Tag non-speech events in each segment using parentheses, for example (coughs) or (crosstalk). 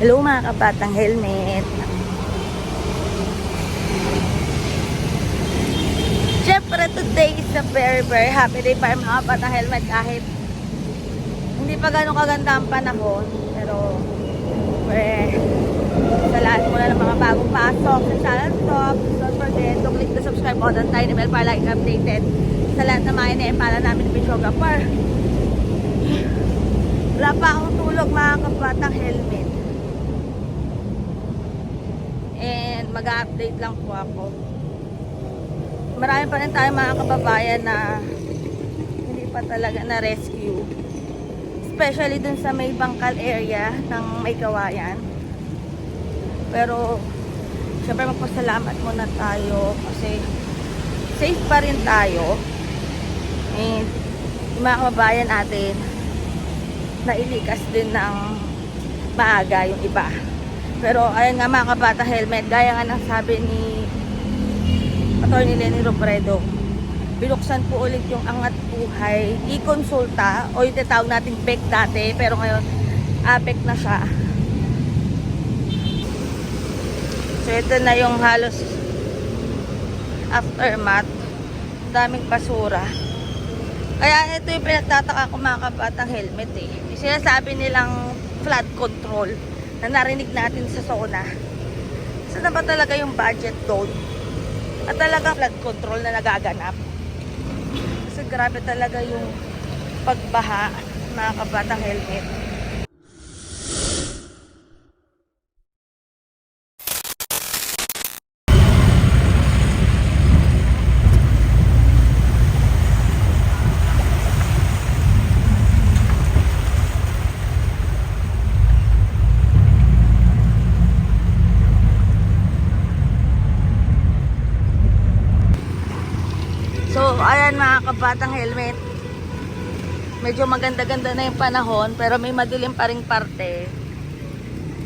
Hello mga kabatang helmet. Siyempre today is a very very happy day para mga kabatang helmet kahit hindi pa ganun kaganda ang panahon. Pero eh, sa lahat muna ng mga bagong pasok sa channel talk, don't forget to click the subscribe button, tiny bell para like updated sa lahat ng mga ina para namin ng videographer. Wala pa akong tulog mga kabatang helmet. And mag-update lang po ako. Marami pa rin tayo mga kababayan na hindi pa talaga na-rescue. Especially dun sa may bangkal area ng may kawayan. Pero, syempre magpasalamat muna tayo kasi safe pa rin tayo. And mga kababayan natin, nailikas din ng maaga yung iba. Pero ayun nga mga kabata helmet, gaya nga ng sabi ni Atty. Lenny Robredo, binuksan po ulit yung angat buhay, i-consulta o yung tinatawag nating PEC dati, pero ngayon APEC na siya. So ito na yung halos aftermath, daming basura. Kaya ito yung pinagtataka ko mga kabatang helmet eh. Sinasabi nilang flood control na narinig natin sa SONA. Saan na ba talaga yung budget doon? At talagang flood control na nagaganap. Kasi grabe talaga yung pagbaha mga kabatang helmet. So, ayan mga kabatang helmet. Medyo maganda-ganda na yung panahon, pero may madilim pa ring parte.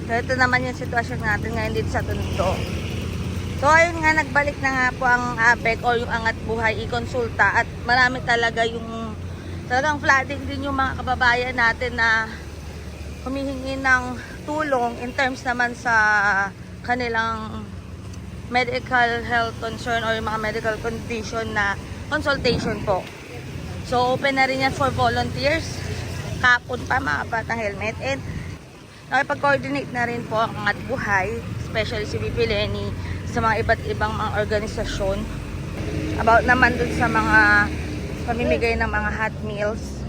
So, ito naman yung sitwasyon natin ngayon dito sa Tondo. So, ayun nga, nagbalik na nga po ang APEC o yung Angat Buhay i-consulta at marami talaga yung talagang flooding din yung mga kababayan natin na humihingi ng tulong in terms naman sa kanilang medical health concern or yung mga medical condition na consultation po. So, open na rin yan for volunteers. Kapon pa mga batang helmet. And, nakipag-coordinate na rin po ang Angat Buhay, especially si VP Lenny, sa mga iba't ibang mga organisasyon. About naman dun sa mga pamimigay ng mga hot meals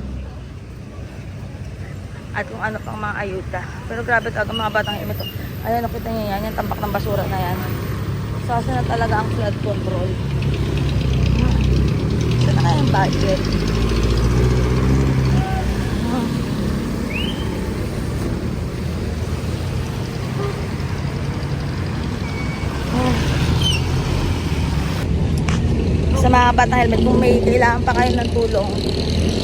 at kung ano pang mga ayuda. Pero grabe talaga mga batang helmet. Ayan, nakita niyo yan, yung tambak ng basura na yan. Sasa na talaga ang flood control. Ito na kaya yung budget. Sa mga batang helmet, kung may kailangan pa kayo ng tulong,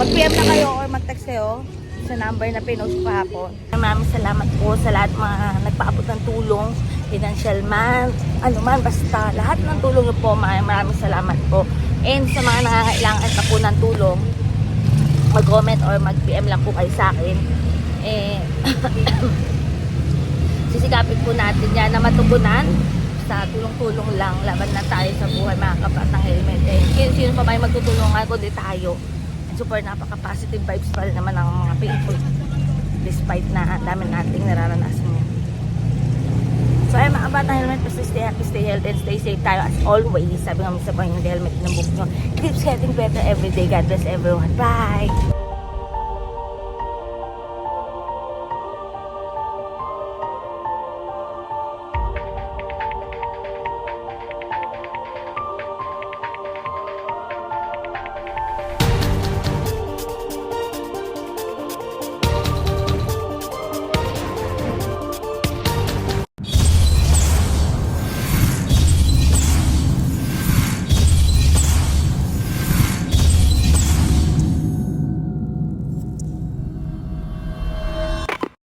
mag-PM na kayo or mag-text kayo sa number na pinost ko kahapon. Maraming salamat po sa lahat mga nagpaabot ng tulong, financial man, ano man, basta lahat ng tulong po, maraming salamat po. And sa mga nangangailangan pa po ng tulong, mag-comment or mag-PM lang po kayo sa akin. Eh, (coughs) sisikapin po natin yan na matugunan sa tulong-tulong lang laban na tayo sa buhay mga kabatang helmet eh, sino, sino pa ba yung magtutulungan kundi tayo super napaka-positive vibes pa naman ang mga people despite na dami nating nararanasan ngayon. So ay mga bata helmet, basta stay happy, stay healthy, and stay safe tayo as always. Sabi nga sa Panginoon, helmet ng book nyo. Keeps getting better every day. God bless everyone. Bye!